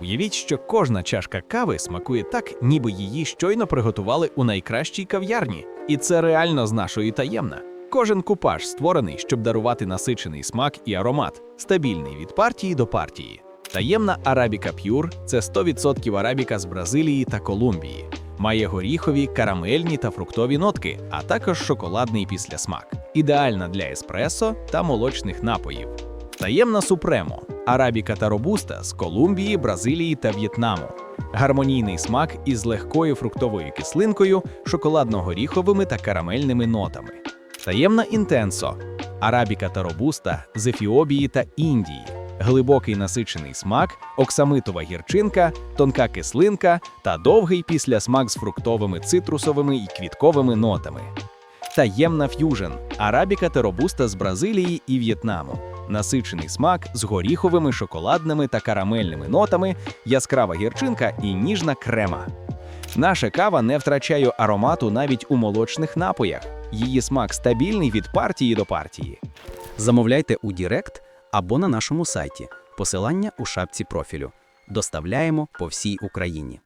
Уявіть, що кожна чашка кави смакує так, ніби її щойно приготували у найкращій кав'ярні. І це реально з нашої таємна. Кожен купаж створений, щоб дарувати насичений смак і аромат, стабільний від партії до партії. Таємна Арабіка П'юр це 100% арабіка з Бразилії та Колумбії. Має горіхові, карамельні та фруктові нотки, а також шоколадний післясмак. Ідеальна для еспресо та молочних напоїв. Таємна Супремо Арабіка та Робуста з Колумбії, Бразилії та В'єтнаму. Гармонійний смак із легкою фруктовою кислинкою, шоколадно-горіховими та карамельними нотами. Таємна інтенсо Арабіка та Робуста з Ефіопії та Індії. Глибокий насичений смак, оксамитова гірчинка, тонка кислинка та довгий післясмак з фруктовими цитрусовими і квітковими нотами. Таємна ф'южн Арабіка та Робуста з Бразилії і В'єтнаму. Насичений смак з горіховими, шоколадними та карамельними нотами, яскрава гірчинка і ніжна крема. Наша кава не втрачає аромату навіть у молочних напоях. Її смак стабільний від партії до партії. Замовляйте у Дірект або на нашому сайті. Посилання у шапці профілю. Доставляємо по всій Україні.